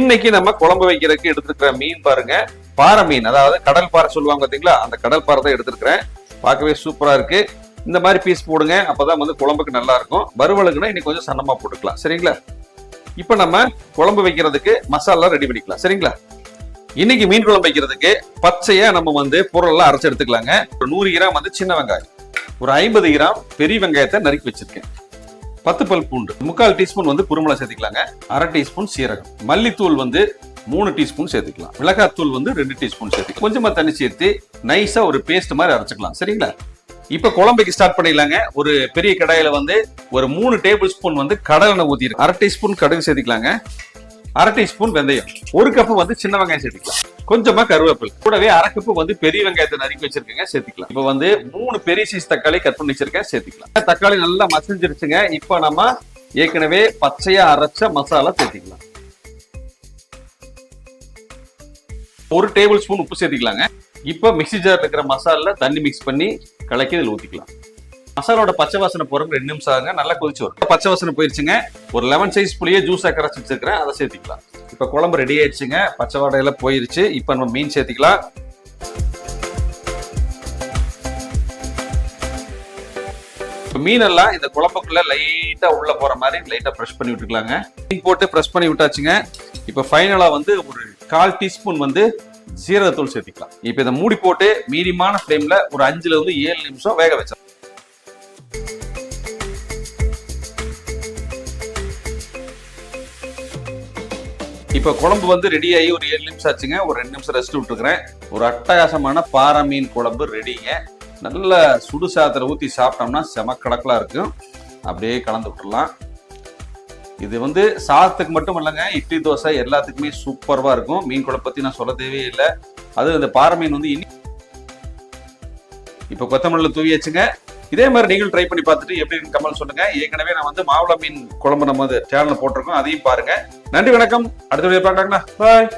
இன்னைக்கு நம்ம குழம்பு வைக்கிறதுக்கு எடுத்துருக்கிற மீன் பாருங்க. பாறை மீன் அதாவது கடல் பாறை சொல்லுவாங்க பார்த்தீங்களா அந்த கடல் பாறை தான் எடுத்துருக்கிறேன். பார்க்கவே சூப்பரா இருக்கு. இந்த மாதிரி பீஸ் போடுங்க அப்பதான் வந்து குழம்புக்கு நல்லா இருக்கும். வறுவலுக்குன்னா இன்னைக்கு கொஞ்சம் சன்னமா போட்டுக்கலாம். சரிங்களா? இப்போ நம்ம குழம்பு வைக்கிறதுக்கு மசாலா ரெடி பண்ணிக்கலாம். சரிங்களா? இன்னைக்கு மீன் குழம்பு வைக்கிறதுக்கு பச்சையா நம்ம வந்து பொருளெல்லாம் அரைச்சு எடுத்துக்கலாங்க. ஒரு நூறு கிராம் வந்து சின்ன வெங்காயம். ஒரு ஐம்பது கிராம் பெரிய வெங்காயத்தை நறுக்கி வச்சிருக்கேன். பத்து பல் பூண்டு. முக்கால் டீஸ்பூன் வந்து குருமலை சேர்த்துக்கலாங்க. அரை டீஸ்பூன் சீரகம். மல்லித்தூள் வந்து மூணு டீஸ்பூன் சேர்த்துக்கலாம். மிளகாத்தூள் வந்து ரெண்டு டீஸ்பூன் சேர்த்துக்கலாம். கொஞ்சமாக தண்ணி சேர்த்து நைஸாக ஒரு பேஸ்ட் மாதிரி அரைச்சிக்கலாம். சரிங்களா? இப்போ குழம்புக்கு ஸ்டார்ட் பண்ணிடலாங்க. ஒரு பெரிய கடாயில் வந்து ஒரு மூணு டேபிள் ஸ்பூன் வந்து கடலெண்ணெய் எண்ணெய் அரை டீஸ்பூன் கடுகு சேர்த்துக்கலாங்க. அரை டீஸ்பூன் வெந்தயம். ஒரு கப்பு வந்து சின்ன வெங்காயம் சேர்த்துக்கலாம். கொஞ்சமா கருவேப்பிலை. கூடவே அரை வந்து பெரிய வெங்காயத்தை நறுக்கி வச்சிருக்கேங்க சேர்த்துக்கலாம். இப்போ வந்து மூணு பெரிய சைஸ் தக்காளி கட் பண்ணி வச்சிருக்கேன் சேர்த்துக்கலாம். தக்காளி நல்லா மசிஞ்சிருச்சுங்க. இப்போ நம்ம ஏற்கனவே பச்சையா அரைச்ச மசாலா சேர்த்துக்கலாம். ஒரு டேபிள் ஸ்பூன் உப்பு சேர்த்துக்கலாங்க. இப்போ மிக்சி ஜார்ல இருக்கிற மசாலில் தண்ணி மிக்ஸ் பண்ணி கலக்கி இதில் ஊத்திக்கலாம். மசாலோட பச்சை வாசனை போறதுக்கு ரெண்டு நிமிஷம் ஆகுங்க. நல்லா கொதிச்சு வரும். பச்சை வாசனை போயிருச்சுங்க. ஒரு லெமன் சைஸ் புளியே ஜூஸாக கரைச்சி வச்சிருக்கிறேன். அதை சேர்த்துக்கலாம். இப்போ குழம்பு ரெடி ஆயிடுச்சுங்க. பச்சை வாடையெல்லாம் போயிருச்சு. இப்போ நம்ம மீன் சேர்த்துக்கலாம். இப்போ மீனெல்லாம் இந்த குழம்புக்குள்ள லைட்டா உள்ள போற மாதிரி லைட்டா ப்ரெஷ் பண்ணி விட்டுக்கலாங்க. மீன் போட்டு ப்ரெஸ் பண்ணி விட்டாச்சுங்க. இப்போ ஃபைனலா வந்து ஒரு கால் டீஸ்பூன் வந்து சீரகத்தூள் சேர்த்துக்கலாம். இப்போ இதை மூடி போட்டு மீடியமான ஃப்ளேமில் ஒரு அஞ்சுல இருந்து ஏழு நிமிஷம் வேக வச்சிடலாம். இப்போ குழம்பு வந்து ரெடி ஆகி ஒரு ஏழு நிமிஷம் ஆச்சுங்க. ஒரு ரெண்டு நிமிஷம் ரெஸ்ட் விட்டுருக்குறேன். ஒரு அட்டகாசமான பாறை மீன் குழம்பு ரெடிங்க நல்ல சுடு சாதத்தில் ஊற்றி சாப்பிட்டோம்னா செம இருக்கும். அப்படியே கலந்து விட்டுடலாம். இது வந்து சாதத்துக்கு மட்டும் இல்லைங்க. இட்லி தோசை எல்லாத்துக்குமே சூப்பராக இருக்கும். மீன் குழம்பு பற்றி நான் சொல்ல தேவையே இல்லை. அது இந்த பாறை மீன் வந்து இனி இப்போ கொத்தமல்லி தூவியாச்சுங்க. இதே மாதிரி நீங்களும் ட்ரை பண்ணி பார்த்துட்டு எப்படி கமல் சொல்லுங்க. ஏற்கனவே நான் வந்து மாவுள மீன் குழம்பு நம்ம சேனல் போட்டிருக்கோம். அதையும் பாருங்க. நன்றி வணக்கம். அடுத்த வீடியோ பார்க்கலாங்களா? பாய்